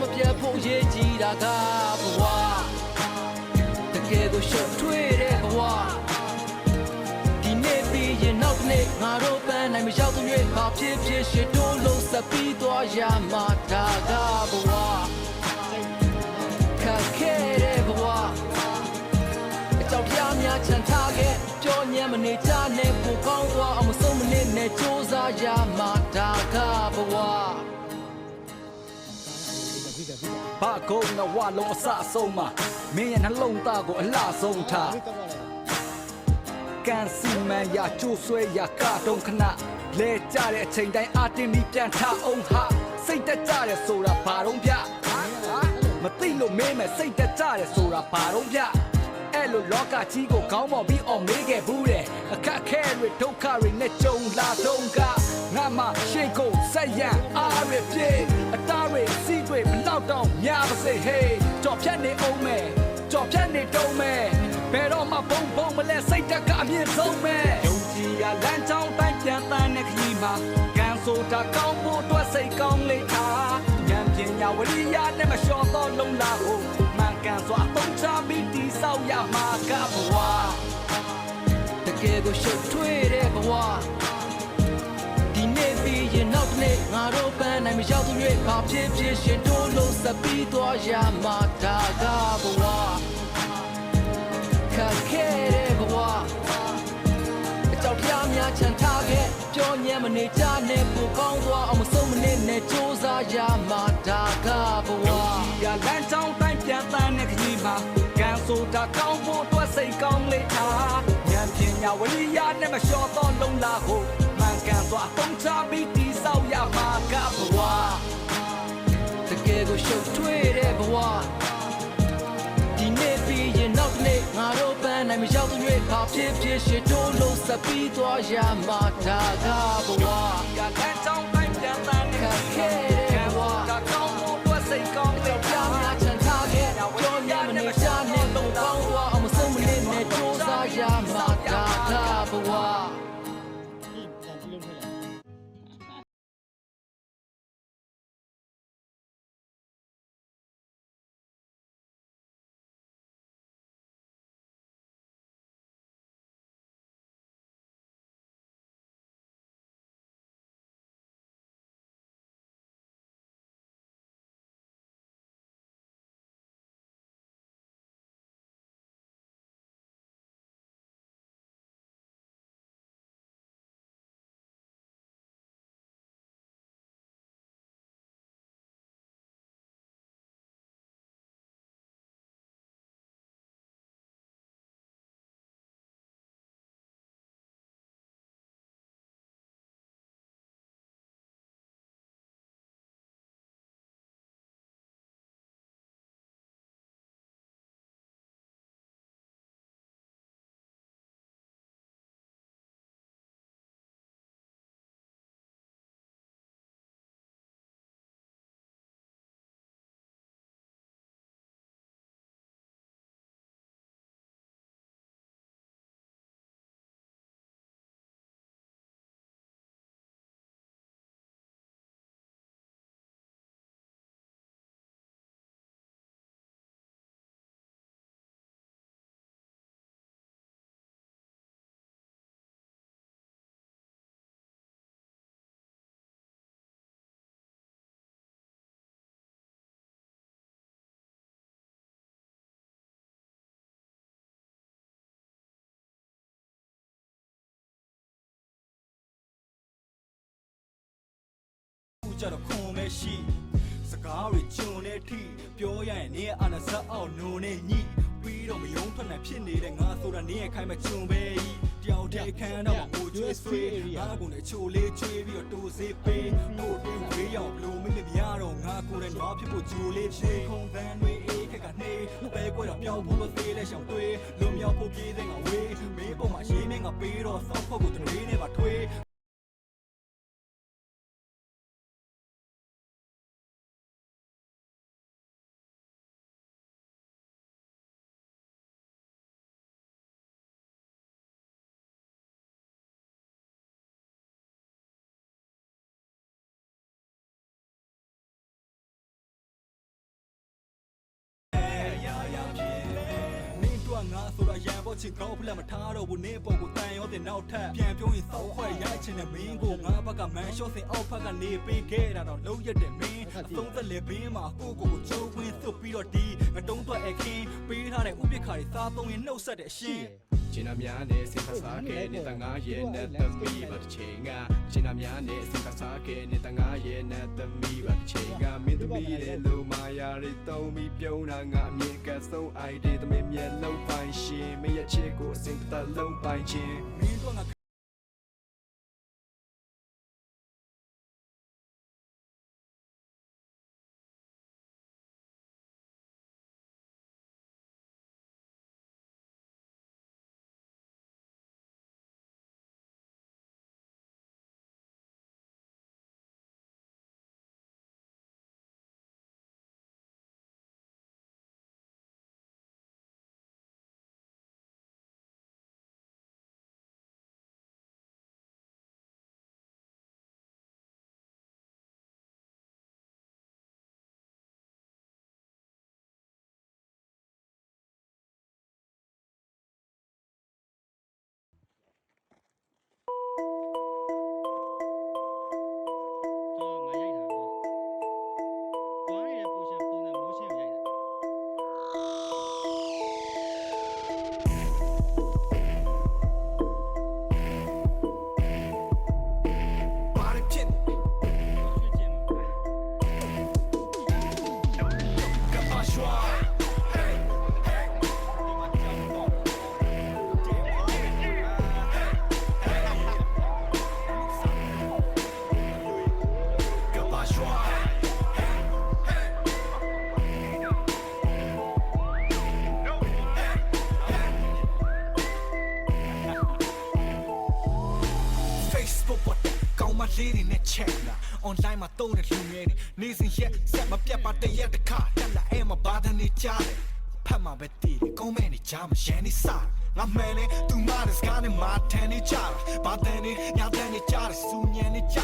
မပြတ်ဖို့ရည်ကြည်တာကဘဝတကယ်ကိုရှုပ်ထွေးတဲ့ဘဝဒီနေ့ပြီးရင်နောက်တစ်နေ့ငါတို့ပန်းနိုင်မရောက်တဲ့၍ဘာဖြစ်ဖြစ်ရှစ်တိုးလို့ဆက်ပြီးသွားရမှာဒါကဘဝခက်ခဲတဲ့ဘဝအကြောင်းပြများချန်ထားခဲ့ပြောညံမနေကြနဲ့ကိုကောင်းသွားအောင်မဆုံးမနစ်နဲ့စူးစမ်းရမှာဒါကဘဝ ဘာကုန်းကဝလုံးအစအဆုံးမှာမင်းရဲ့နှလုံးသားကိုအလှဆုံးထားကန်စီမန်ရကျိုးဆွဲရကတုံခဏလဲကြတဲ့အချိန်တိုင်းအာတင်ပြီးပြန်ထအောင်ဟာစိတ်တက်ကြတယ်ဆိုတာဘာတော့ဗျမသိလို့မေးမယ်စိတ်တက်ကြတယ်ဆိုတာဘာတော့ဗျ အဲ့လိုလောကကြီးကိုခေါင်းပေါ်ပြီးအောင်မေးခဲ့ဘူးတဲ့အခက်ခဲတွေဒုက္ခတွေနဲ့ကြုံလာတော့ကငါမှရှေ့ကိုဆက်ရန်အားရပြေအသားတွေစီးတွေဘလောက်တော့များပါစေဟေးကြော်ဖြတ်နေအောင်မယ်ကြော်ဖြတ်နေတုံးမယ်ဘယ်တော့မှဘုံဘုံမလဲစိတ်တက်ကအမြင့်ဆုံးမယ်ယုံကြည်ရလမ်းကြောင်းတိုင်းပြန်တန်းတဲ့ခရီးမှာကံဆိုတာကောင်းဖို့အတွက်စိတ်ကောင်းလေးထားဉာဏ်ပညာဝရိယနဲ့မလျှော်တော့လုံးလာကိုမှန် ကန်စွာအသုံးချပြီးတည်ဆောက်ရမှာကဘဝတကယ်ကိုရှုပ်ထွေးတဲ့ဘဝဒီနေ့ပြီးရင်နောက်တစ်နေ့ငါတို့ပန်းနိုင်မရောက်တဲ့၍ဘာဖြစ်ဖြစ်ရှင်တိုးလို့ဆက်ပြီးသွားရမှာဒါကဘဝခက်ခဲတဲ့ဘဝအကြောင်းပြများချန်ထားခဲ့ပြောညံမနေကြနဲ့ကိုကောင်းသွားအောင်မဆုံးမနစ်နဲ့စူးစမ်းရမှာဒါကဘဝရလမ်းကြောင်းတိုင်း ပြန်တန်းတဲ့ခရီးမှာကံဆိုတာကောင်းဖို့အတွက်စိတ်ကောင်းလေးထားဉာဏ်ပညာဝရိယနဲ့မလျှော်တော့လုံးလာကိုမှန်ကန်စွာအသုံးချပြီးတည်ဆောက်ရမှာကဘဝတကယ်ကိုရှုပ်ထွေးတဲ့ဘဝဒီနေ့ပြီးရင်နောက်တစ်နေ့ငါတို့ပန်းနိုင်မရောက်တဲ့၍ဘာဖြစ်ဖြစ်ရှစ်တိုးလို့ဆက်ပြီးသွားရမှာဒါကဘဝရလမ်းကြောင်းတိုင်းပြန်တန်းတဲ့ခရီးကံ ကြတော့ခွန်မဲရှိစကားတွေဂျွန်နေထိပြောရရင်နေအာနာဇက်အောင်နုံနေညိပြီးတော့မယုံထွက်နိုင်ဖြစ်နေတဲ့ငါဆိုတာနေရခိုင်မဲ့ဂျွန်ပဲတယောက်တည်းခန်းတော့ကိုကျွေးဆွေးငါကုန်နဲ့ချိုလေးကျွေးပြီးတော့တိုးစေးပေးတို့တွေဝေးရောက်ဘလို့မင်းမရတော့ငါကိုယ်တိုင်တော့ဖြစ်ဖို့ဂျိုလေးဖြေခုံတန်းတွေအေးခက်ကနေပဲကွဲတော့ပြောင်းဖို့သေးလဲရှောင်တွေလွန်မြောက်ဖို့ပြေးတဲ့ငါဝေးမင်းပေါ်မှာရေးမင်းငါပေးတော့စောက်ဖို့ကိုတွေးနေပါထွေး ချင်ကောင်းဖလက်မထားတော့ဘူးနေပေါ်ကိုတန်ရောတဲ့နောက်ထပ်ပြန်ပြောရင်စောက်ခွက်ရိုက်ချင်တဲ့မင်းကိုငါဘက်ကမန်ရှော့စင်အောက်ဖက်ကနေပေးခဲ့တာတော့လုံးရက်တဲ့မင်းအဆုံးသက်လေဘင်းမှာကိုကိုကိုချိုးခွင်းသွတ်ပြီးတော့ဒီငတုံးထွက်အခင်းပေးထားတဲ့ဥပိ္ပခါတွေစားသုံးရင်နှုတ်ဆက်တဲ့အရှင်း ကျင်နာများနဲ့စင်ကစားခဲ့တဲ့တငါရဲ့နဲ့သမီးပါတစ်ချိန်ကကျင်နာများနဲ့စင်ကစားခဲ့တဲ့တငါရဲ့နဲ့သမီးပါတစ်ချိန်ကမင်းသမီးရဲ့လုံမာယာတွေတုံးပြီးပြုံးတာငါအမြင်ကဆုံး ID သမီးမျက်လုံးပိုင်ရှင်မရဲ့ချစ်ကိုအစင်တလုံးပိုင်ခြင်းမင်းတို့ငါ လေးတွေနဲ့ check လာ online မှာတုံးတဲ့လူငယ်တွေနေစဉ်ရက်ဆက်မပြတ်ပါတရက်တစ်ခါတက်လာအဲမှာဘာသာနေကြတယ်ဖတ်မှာပဲတည်ကောင်းမဲနေကြမှာရန်နေစားငါမဲနေသူမတဲ့စကားနဲ့မာထန်နေကြတာဘာတန်နေညာတန်နေကြတယ်စူညံနေကြ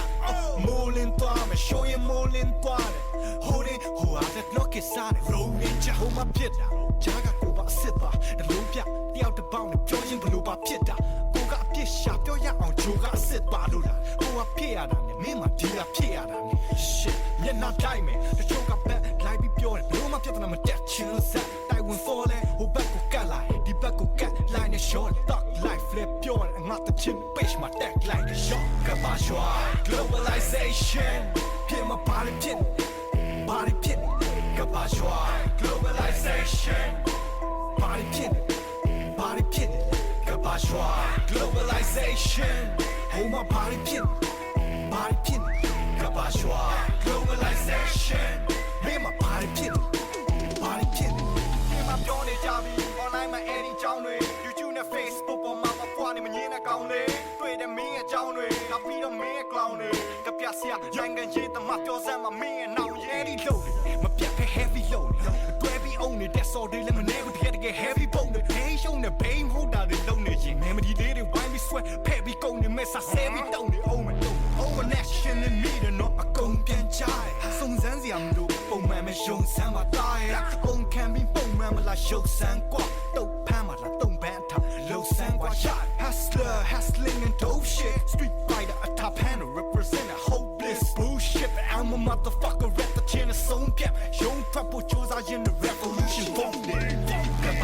မိုးလင်းသွားမယ်ရှိုးရင်မိုးလင်းသွားတယ်ဟိုရင်ဟိုအားတဲ့ look စားတယ် roll နေကြဟိုမှာဖြစ်တာဂျာကကိုပါအစ်စ်ပါတလုံးပြတယောက်တစ်ပေါက်နဲ့ပြောချင်းဘလို့ပါဖြစ်တာကိုကအ ပြစ်ရှာပြောရအောင်ဂျိုကအစ်စ်ပါလို့လားဟိုကဖြစ်ရတာနဲ့မင်းမဒီကဖြစ်ရတာနဲ့ shit မျက်နှာတိုင်းမယ်တချို့ကဘက်လိုက်ပြီးပြောတယ်ဘလို့မှပြဿနာမတက်ချင်စက်တိုင်ဝင် fall လဲဟိုဘက်ကိုကတ်လိုက်ဒီဘက်ကိုကတ်လိုက်နဲ့ short talk life flip ပြောတယ်ငါတချင် page မှာ tag လိုက်တဲ့ short ကပါရှွာ globalization ဖြစ်မှာပါလေဖြစ်ပါလေဖြစ်ကပါရှွာ globalization ပါလေဖြစ်ပါလေဖြစ် ကပါရှွာ globalization ဟိုမှာပါလေဖြစ်ပါလေဖြစ်ကပါရှွာ globalization မင်းမှာပါလေဖြစ်ပါလေဖြစ်ဒီမှာပြောနေကြပြီ online မှာ edit ကြောင်းတွေ YouTube နဲ့ Facebook ပေါ်မှာမပွားနေမငင်းတဲ့ကောင်တွေတွေ့တယ်မင်းရဲ့ကြောင်းတွေနောက်ပြီးတော့မင်းရဲ့ clown တွေကပြဆရာနိုင်ငံရေးသမားပြောစမ်းမှာမင်းရဲ့နောင်ရဲဒီလို့မပြတ်ဖဲ heavy load တွဲပြီး own နေတဲ့ soul တွေလည်းမနေဘူးတကယ်တကယ် heavy ပုံတွေ hey show နဲ့ bain ဟုတ်တာတွေလုံးနေ ရင် memory လေးတွေဝိုင်းပြီး sweat ဖဲ့ပြီးကုန်နေမဲ့စာဆဲပြီးတောင်းနေ oh my over nation နဲ့ me တော့အကုန်ပြန်ချတယ်စုံစမ်းစရာမလိုပုံမှန်ပဲယုံစမ်းပါတာရပုံခံပြီးပုံမှန်မလားယုံစမ်းကွာတုတ်ဖမ်းမလားတုံပန်းအထလုံစမ်းကွာ shot hustler hustling and dope shit street fighter a top hand represent a hopeless bullshit but I'm a motherfucker at the chin of some gap young trouble chose I in the revolution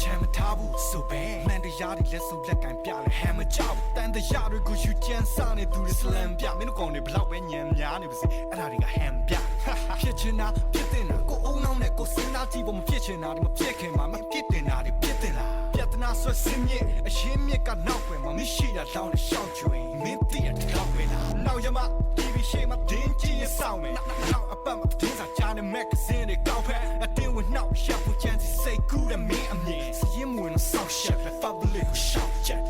ချမ်းမထားဘူးဆိုပဲမှန်တရားတွေလက်စုပ်လက်ကင်ပြလဲဟမ်မကြောက်တန်တရားတွေကိုယူကျန်းစားနေသူတွေစလမ်ပြမင်းတို့ကောင်တွေဘလောက်ပဲညံများနေပါစေအဲ့ဒါတွေကဟမ်ပြဖြစ်ချင်တာဖြစ်တင်တာကိုအုံနောက်နဲ့ကိုစဉ်းစားကြည့်ဖို့မဖြစ်ချင်တာတွေမဖြစ်ခင်မှာမဖြစ်တင်တာတွေဖြစ်တင်လားပြဿနာဆွဲစင်းမြစ်အရှင်းမြစ်ကနောက်ွယ်မှာမရှိတာလောင်းနဲ့ရှောက်ကျွင်မင်းတည့်ရတော့ပဲလားနောက်ရမ TV ရှေ့မှာတင်းကြည့်ရဆောင်မယ်နောက်အပတ်မှာတင်းစာကြားနဲ့မက်ဂဇင်းတွေကောက်ဖက် အတင်းဝင်နှောက်ရပ်ဖို့ချမ်းစီစိတ်ကူးတဲ့မင်းအမြင်စရင်မဝင်ဆောက်ရှက် public ကိုရှောက်ချက်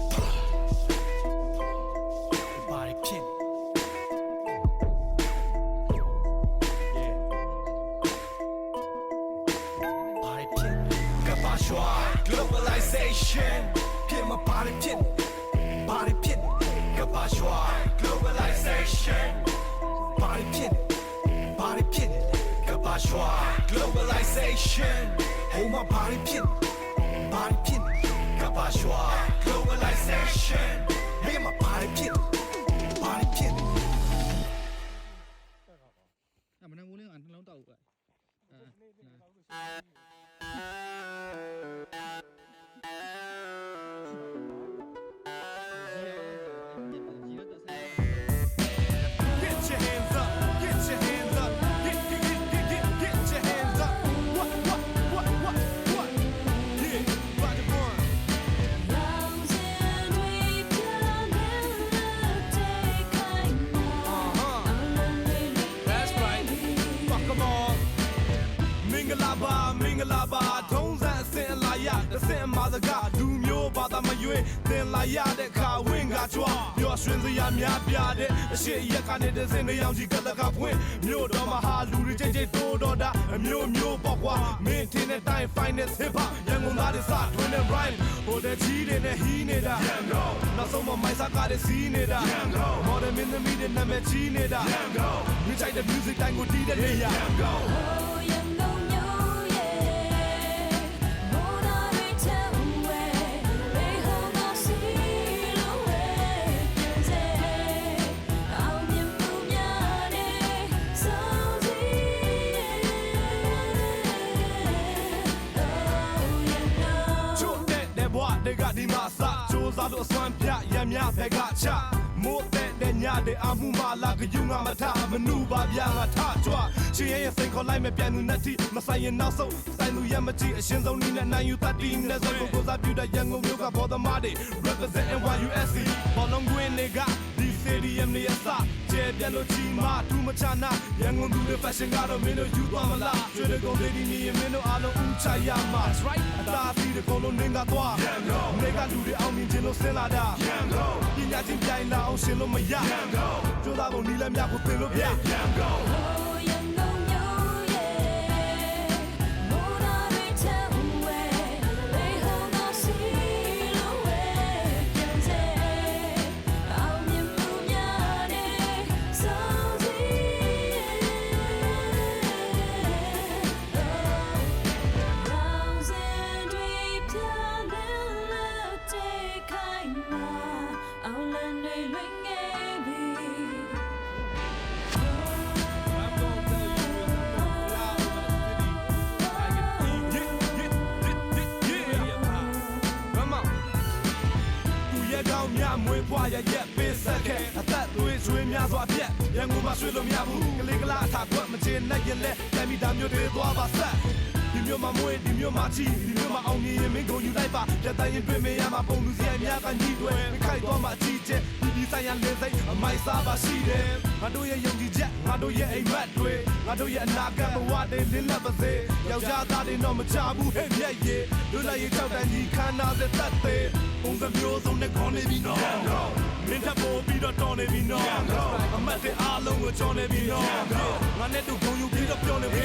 globalization ဟိုမှာပါရဖြစ်ပါရဖြစ်ကဘာရွှာ globalization တဲ့စင်တွေအောင်ကြီးကလကဖွင့်မြို့တော်မှာဟာလူတွေကြိတ်ကြိတ်တိုးတော်တာအမျိုးမျိုးပေါ့ကွာမင်းထင်းတဲ့တိုင်း finest hip hop ရန်ကုန်သားတွေစထွင်းတဲ့ rhyme ဟိုတဲ့ကြီးတွေနဲ့ဟီးနေတာရန်ကုန်နောက်ဆုံးမှမိုက်စားကားတွေစီးနေတာရန်ကုန် modern မင်းသမီးတွေနာမည်ကြီးနေတာရန်ကုန်မြင်ကြိုက်တဲ့ music တိုင်းကိုတီးတဲ့နေရာရန် စစူးစားလို့အစွမ်းပြရမ်းများဖက်ကချမိုးတဲ့တဲ့ညတဲ့အမှုမလာကယူငါမထမနူပါဗျာငါထကြွရှင်ရဲ့စိန်ခေါ်လိုက်မဲ့ပြန်သူနဲ့တိမဆိုင်ရင်နောက်ဆုံးဆိုင်သူရမကြည့်အရှင်ဆုံးနီးနဲ့နိုင်ယူတတ်တီးနဲ့ဆိုကိုကိုစားပြတဲ့ရန်ကုန်မြို့ကဘော်သမားတွေ represent NYUSC ဘောလုံးကွင်းတွေကဒီ stadium နေရစကျဲပြလို့ချီမာထူးမချနာရန်ကုန်သူတွေ fashion ကတော့မင်းတို့ယူသွားမလားကျွေးတဲ့ကုန်လေးဒီနေရင်မင်းတို့အားလုံးဦးချရမှာ That's right အသာစီးတဲ့ကုန်လုံးနင်းကသွားရန်ကုန်နေကလူတွေအောင်မြင်ခြင်းလို့ဆင်းလာတာရန်ကုန်ပညာချင်းပြိုင်လာအောင်ရှင်လို့မရရန်ကုန်ကျိုးသားကုန်နီးလက်မြကိုသင်လို့ပြရန် ရရက်ပေးဆက်ခဲ့အသက်သွေးချွေးများစွာပြက်ရန်ကုန်မှာရွှေလို့မရဘူးကလေးကလာထားခွက်မချင်နဲ့ရင်လဲတမ်းမိသားမျိုးတွေသွားပါဆက်ဒီမျိုးမှာမွေးဒီမျိုးမှာချီဒီမျိုးမှာအောင်မြင်ရင်မင်းကိုယူလိုက်ပါလက်တိုင်းရင်တွေ့မရမှာပုံလူစရိုက်များကညီတွေမခိုက်တော့မှအကြီးကျယ်ဒီဒီဆိုင်ရလင်းစိတ်အမိုက်စားပါရှိတယ်ငါတို့ရဲ့ယုံကြည်ချက်ငါတို့ရဲ့အိမ်မက်တွေငါတို့ရဲ့အနာဂတ်ဘဝတွေလင်းလက်ပါစေယောက်ျားသားတွေတော့မချဘူးဟဲ့မြက်ရေလွတ်လပ်ရေးကြောက်တန်းကြီးခန္ဓာသက်သက်သေးပုံစံမျိုးစုံနဲ့ခေါ်နေပြီနော်မင်းထပ်ပေါ်ပြီး တော့တော်နေပြီနော်အမတ်တွေအားလုံးကိုကြော်နေပြီနော်ငါနဲ့တို့ဂုံယူပြီးတော့ပြောနေပြီ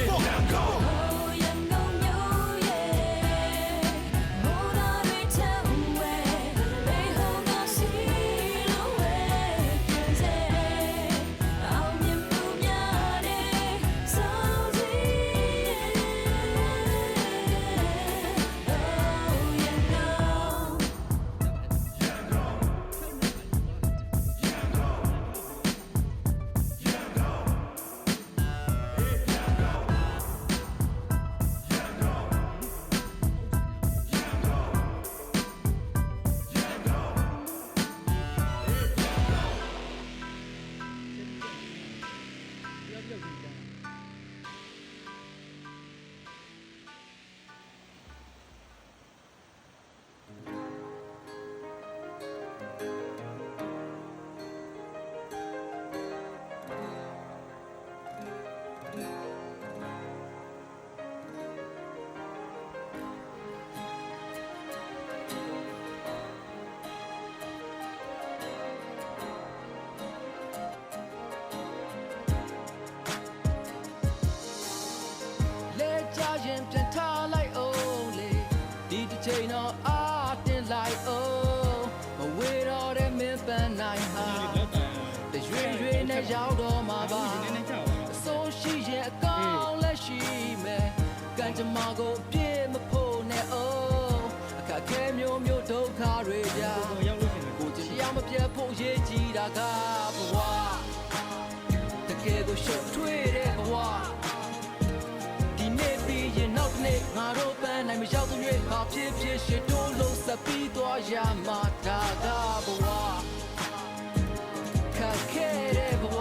ချိန်တော့အားတင်လိုက်အောင်မဝေတော့တဲ့မင်းပန်းနိုင်ဟာလက်တန်တရွေရွေနဲ့ရောက်တော့မှာပါနည်းနည်းကြောက်ပါအစိုးရှိရဲ့အကောင်လက်ရှိမယ်ကံကြမ္မာကိုပြည့်မဖို့နဲ့အိုးအခက်အခဲမျိုးမျိုးဒုက္ခတွေကြကိုရောက်လို့ရှိရင်ကိုကြည်ရမပြတ်ဖို့ရေးကြည့်တာကဘဝတကယ်ကိုရှုပ်ထွေးတဲ့ နောက်တစ်နေ့ငါတို့ပန်းနိုင်မရောက်တဲ့ဘာဖြစ်ဖြစ်ရှစ်တိုးလို့စပ်ပြီးသွားရမှာဒါကဘဝခက်ခဲတဲ့ဘဝ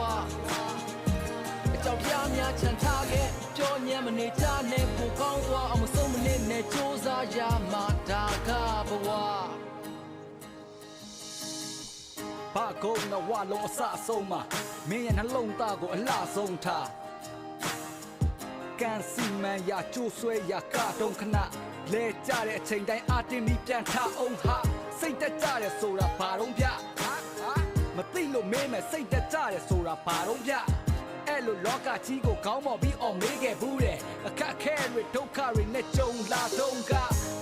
အကြောင်းပြများချန်ထားခဲ့ကြောညံမနေကြနဲ့ပိုကောင်းသွားအောင်မဆုံးမနစ်နဲ့စူးစမ်းရမှာဒါကဘဝဘာကုန်းတော့ဝလုံးအစအဆုံးမှာမင်းရဲ့နှလုံးသားကိုအလှဆုံးထား ကန်စီမန်ရာကျိုးဆွဲရာကတုံခဏလဲကြတဲ့အချိန်တိုင်းအာတင်ပြီးပြန်ထအောင်ဟာစိတ်တက်ကြတယ်ဆိုတာဘာတော့ဗျမသိလို့မင်းမဲ့စိတ်တက်ကြတယ်ဆိုတာဘာတော့ဗျအဲ့လိုလောကကြီးကိုခေါင်းပေါ်ပြီးအောင်မေးခဲ့ဘူးတဲ့အခက်အခဲတွေဒုက္ခတွေနဲ့ကြုံလာတော့က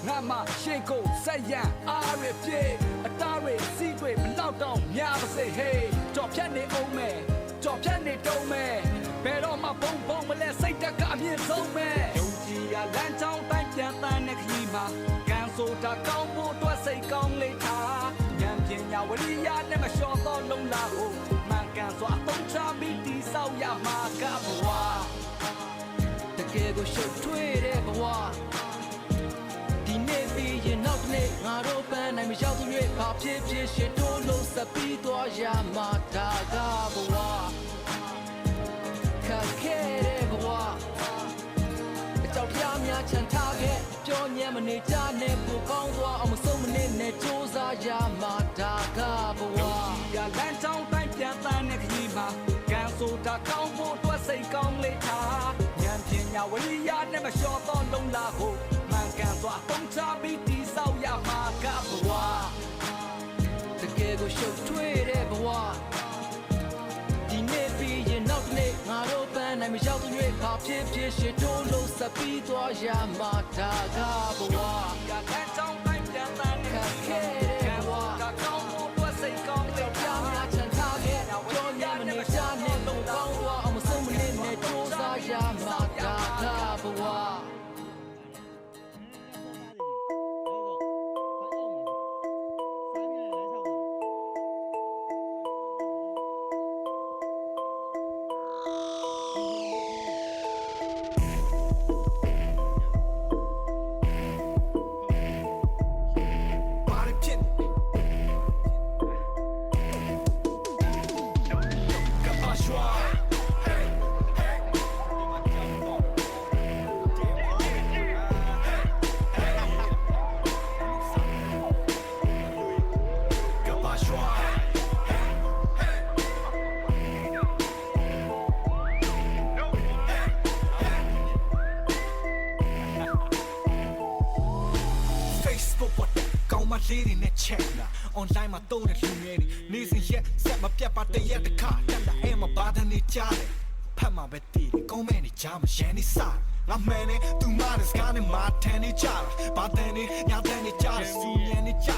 ငါမှရှေ့ကိုဆက်ရန်အားရပြေအသားတွေစီးတွေမလောက်တော့များပါစေဟေးကြော်ဖြတ်နေအောင်မယ်ကြော်ဖြတ်နေတုံးမယ်ဘယ်တော့မှဘုံဘုံမလဲစိတ်တ က်ကအမြင့်ဆုံးမယ်ယုံကြည်ရလမ်းကြောင်းတိုင်းပြန်တန်းတဲ့ခရီးမှာကန်ဆိုတာကောင်းဖို့အတွက်စိတ်ကောင်းလေးထားဉာဏ်ပညာဝရိယနဲ့မလျှော်တော့လုံးလာဖို့မှန်ကန်စွာအသုံးချပြီးတည်ဆောက်ရမှာကဘဝတကယ်ကိုရှုပ်ထွေးတဲ့ဘဝဒီနေ့ပြီးရင်နောက်တစ်နေ့ငါတို့ပန်းနိုင်မရောက်တဲ့ဘာဖြစ်ဖြစ်ရှစ် နစ်နဲ့စူးစမ်းရမှာဒါကဘဝရလမ်းကြောင်းတိုင်းပြန်တန်းတဲ့ခရီးမှာကန်ဆိုတာကောင်းဖို့အတွက်စိတ်ကောင်းလေးထားဉာဏ်ပညာဝရိယနဲ့မလျှော်တော့လုံးလာဖို့မှန်ကန်စွာအသုံးချပြီးတည်ဆောက်ရမှာကဘဝတကယ်ကိုရှုပ်ထွေးတဲ့ဘဝဒီနေ့ပြီးရင်နောက်တစ်နေ့ငါတို့ပန်းနိုင်မရောက်တဲ့ဘာဖြစ်ဖြစ်ရှစ်တိုးလို့စပ်ပြီးသွားရမှာဒါကဘဝ န်း လေးတွေနဲ့ check လာ online မှာတုံးတဲ့လူငယ်တွေနေစဉ်ရက်ဆက်မပြတ်ပါတရက်တစ်ခါတက်လာအဲ့မှာဘာသာနေကြတယ်ဖတ်မှာပဲတည်တယ်ကောင်းမဲ့နေကြမှာရန်နေစားငါမှန်နေသူမတဲ့စကားနဲ့မာထန်နေကြတာဘာတန်နေညာတန်နေကြတယ်စီညန်နေကြ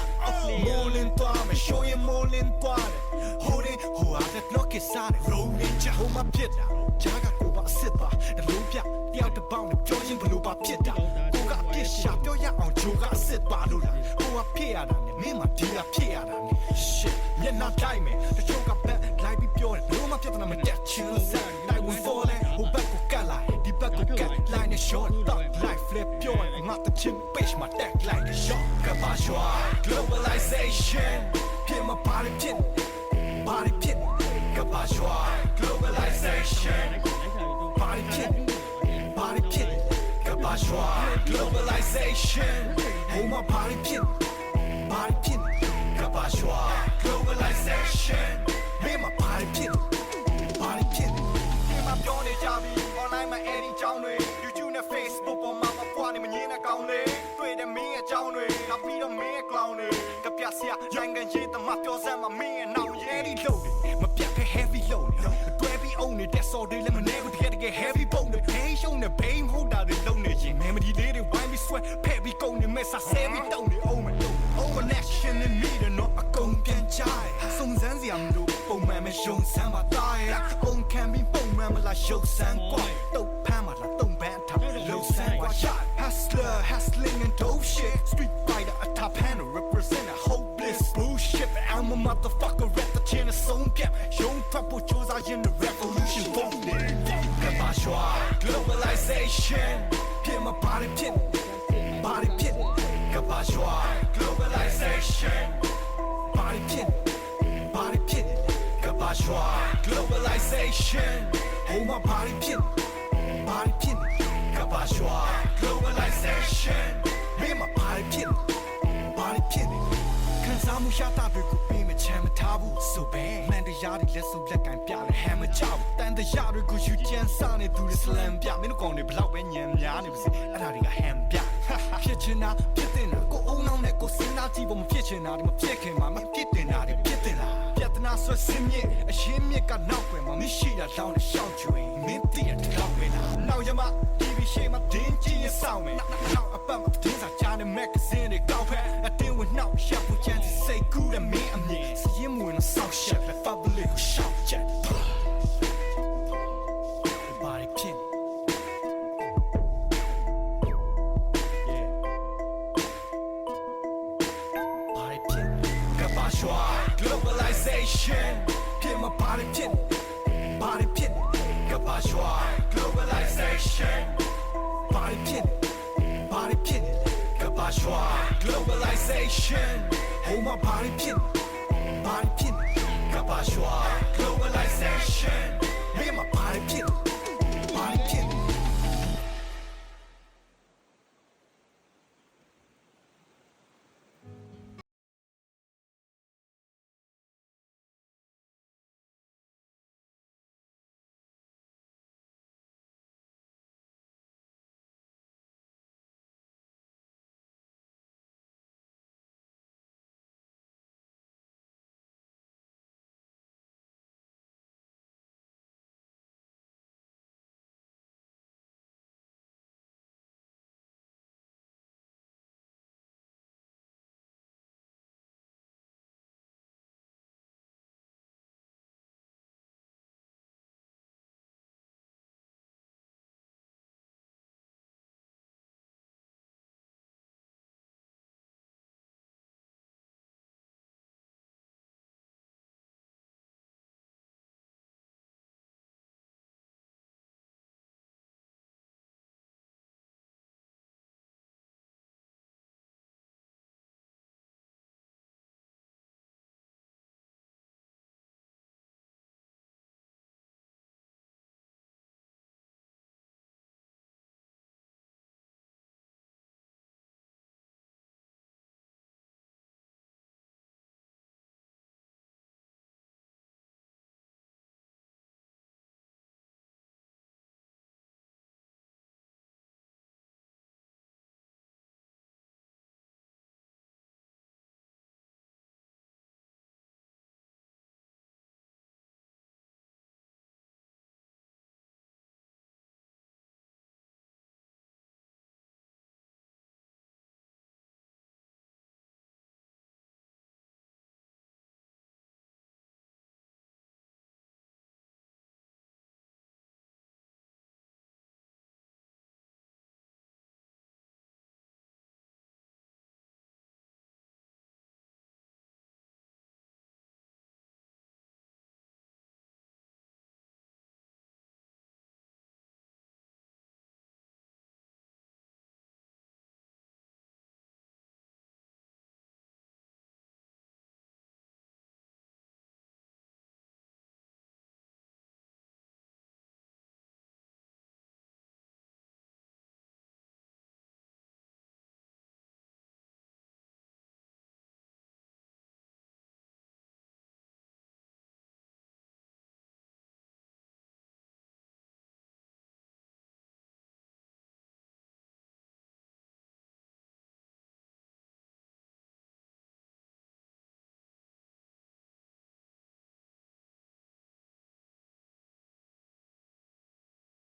မိုးလင်းသွားမယ် show ရမိုးလင်းသွားတယ်ဟိုရင်ဟိုအားတဲ့ block ကစားတယ် roll နေကြဟိုမှာဖြစ်တာဂျာကကိုပါအစ်စ်ပါတလုံးပြတယောက်တစ်ပေါင်းနဲ့ပြောချင်းဘလို့ပါဖြစ်တာကိုကအ ပြစ်ရှာပြောရအောင်ဂျိုကအစ်စ်ပါလို့လားဟိုကဖြစ်ရတာနဲ့မင်းမဒီကဖြစ်ရတာနဲ့ shit မျက်နှာတိုင်းမယ်တချို့ကဘက်လိုက်ပြီးပြောတယ်ဘလို့မဖြစ်တာမတက်ချင်ဆက်တိုင်းဝင် fall ဟိုဘက်ကိုကတ်လိုက်ဒီဘက်ကိုကတ်လိုက်နဲ့ short talk life flip ပြောရင်ငါတချင် page မှာ tag လိုက်တဲ့ shot ကပါရွှာ globalization ဖြစ်မှာပါဖြစ်ပါဖြစ်ကပါရွှာ globalization ပါဖြစ်ပါဖြစ် ကပါရွှာ globalization ဟိုမှာပါဖြစ်ပါဖြစ်ကပါရွှာ globalization မင်းမှာပါဖြစ်ပါဖြစ်ဒီမှာပြောနေကြပြီ online မှာအဲ့ဒီအကြောင်းတွေ YouTube နဲ့ Facebook ပေါ်မှာမပွားနေမငင်းတဲ့ကောင်းတွေတွေ့တယ်မင်းရဲ့အကြောင်းတွေနောက်ပြီးတော့မင်းရဲ့ clown တွေကပြဆရာရန်ကန်ရေးတမပြောစမ်းမှာမင်းရဲ့နောင်ရဲဒီလို့မပြတ်ခဲ heavy လို့တွဲပြီးအောင်နေတဲ့ soul တွေလည်းမနေဘူးတကယ်တကယ် heavy ပုံတွေ hey ရှုံးနေ babe ဟုတ်တာတွေလုံးနေရင် memory လေးတွေဝိုင်းပြီး sweat ဖဲ့ပြီးကုန်နေမဲ့ မဲ့စာဆဲပြီးတောင်းနေအောင်မယ် connection နဲ့မိတယ်နော်အကုန်ပြန်ချတယ်စုံစမ်းစရာမလိုပုံမှန်ပဲယုံစမ်းပါတာရဲ့အုံခံပြီးပုံမှန်မလားရုပ်စမ်းကွာတုတ်ဖမ်းပါလားတုံပန်းထားလှုပ်စမ်းကွာ hustler hustling and dope shit street fighter a top handle represent a hopeless bullshit I'm a motherfucker rap the chain of song gap ယုံထွက်ဖို့ကြိုးစားရင် the revolution won't live ကဘာရှွာ globalization ဖြစ်မှာပါရဖြစ်ပါရဖြစ် ကဘာရှွာ globalization ပါရဖြစ်ပါရဖြစ်ကဘာရှွာ globalization ဟိုမှာပါရဖြစ်ပါရဖြစ်ကဘာရှွာ globalization မင်းမှာပါရဖြစ်ပါရဖြစ်ခံစားမှုရှာတာတွေကိုပြီးမ ချမ်းမထားဘူးဆိုပဲမှန်တရားတွေလက်စုပ်လက်ကင်ပြလဲဟမ်မကြောက်တန်တရားတွေကိုယူကျန်းစားနေသူတွေစလမ်ပြမင်းတို့ကောင်တွေဘလောက်ပဲညံများနေပါစေအဲ့ဒါတွေကဟမ်ပြဖြစ်ချင်တာဖြစ်တင်တာကိုအုံနောက်နဲ့ကိုစဉ်းစားကြည့်ဖို့မဖြစ်ချင်တာဒီမဖြစ်ခင်မှာမဖြစ်တင်တာတွေဖြစ်တင်တာပြဿ နာဆွဲစင်းမြစ်အရှင်းမြစ်ကနောက်ွယ်မှာမရှိတာလောင်းနဲ့ရှောက်ကျွေးမင်းတည့်ရတဲ့လောက်ပဲလားနောက်ရမ TV ရှိမှတင်းကြည့်ရဆောင်မယ်နောက်အပတ်မှာတင်းစာချားတဲ့မဂ္ဂဇင်းတွေကောက်ဖက်အတင်းဝင်နောက်ရှက်ဖို့ချမ်းစီစိတ်ကူးတဲ့မင်းအမြင်စရင်မဝင်ဆောက်ရှက်ပဲ public ကိုရှောက်ချက် ရှင်ပြင်မပါရဖြစ်ပါရဖြစ်ကပါရွာ globalization ပါရဖြစ်ပါရဖြစ်ကပါရွာ globalization ဟိုမှာပါရဖြစ်ပါရဖြစ်ကပါရွာ globalization ပြင်မပါရဖြစ်